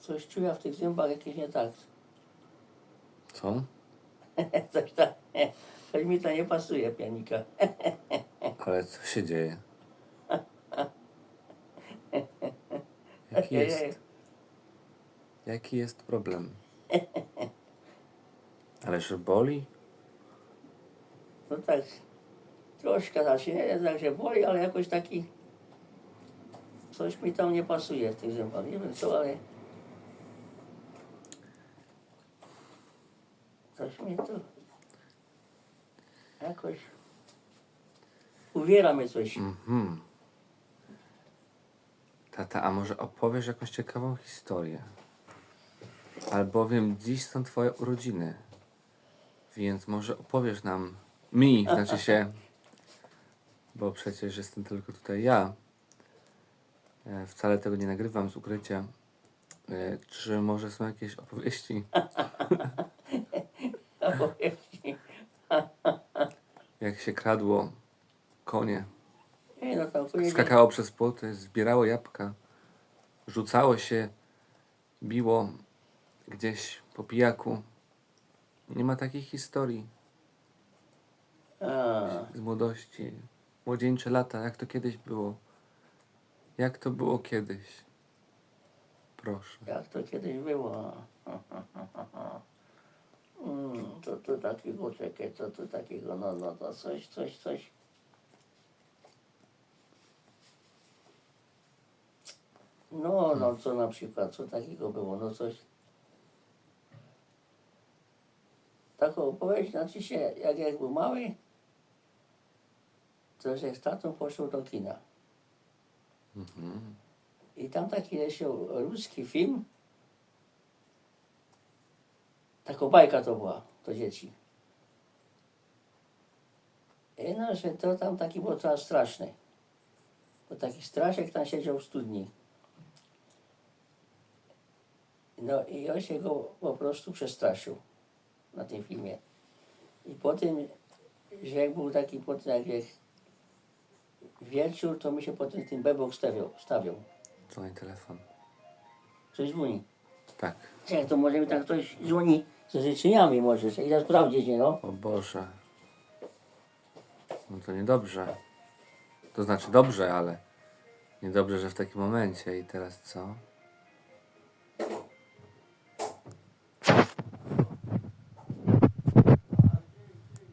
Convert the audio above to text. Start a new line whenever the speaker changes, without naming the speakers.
Coś czuję w tych zębach jakieś nie tak.
Co?
Coś tam. Coś mi to nie pasuje, pianika.
Ale co się dzieje? Jaki jest, jaki jest problem? Ależ boli?
No tak, troszkę znaczy nie jest tak, że boli, ale jakoś taki coś mi tam nie pasuje w tych zębach. Nie wiem co, ale coś mi tu jakoś uwiera mnie coś.
Mhm. Tata, a może opowiesz jakąś ciekawą historię? Albowiem dziś są twoje urodziny. Więc może opowiesz nam, mi, znaczy się, bo przecież jestem tylko tutaj ja. E, Wcale tego nie nagrywam z ukrycia. E, Czy może są jakieś Opowieści. jak się kradło konie,
Nie no później
skakało przez płoty, zbierało jabłka, rzucało się, biło gdzieś po pijaku. Nie ma takich historii
A,
z młodości, młodzieńcze lata, jak to kiedyś było. Jak to było kiedyś? Proszę.
jak to kiedyś było. Mm, to tu takiego, czekaj, co tu takiego, no, no, to coś, coś, coś. No, no, co na przykład, co takiego było, no coś. Taką opowieść, znaczy się, jak, jak był mały, to że z tatą poszedł do kina.
Mhm.
I tam taki leciał ruski film. Taka bajka to była, to dzieci. I no, że to tam taki był coraz straszny. Bo taki straszek tam siedział w studni. No i on się go po prostu przestraszył na tym filmie. I potem, że jak był taki potem, jak, jak wieczór, to mi się potem ten bebok stawiał. stawiał.
Dzwoni telefon.
Coś dzwoni.
Tak.
Czekaj, to może mi tak ktoś dzwoni z życzeniami może. Czekaj, ja sprawdzić, nie no.
O Boże. No to niedobrze. To znaczy dobrze, ale niedobrze, że w takim momencie. I teraz co?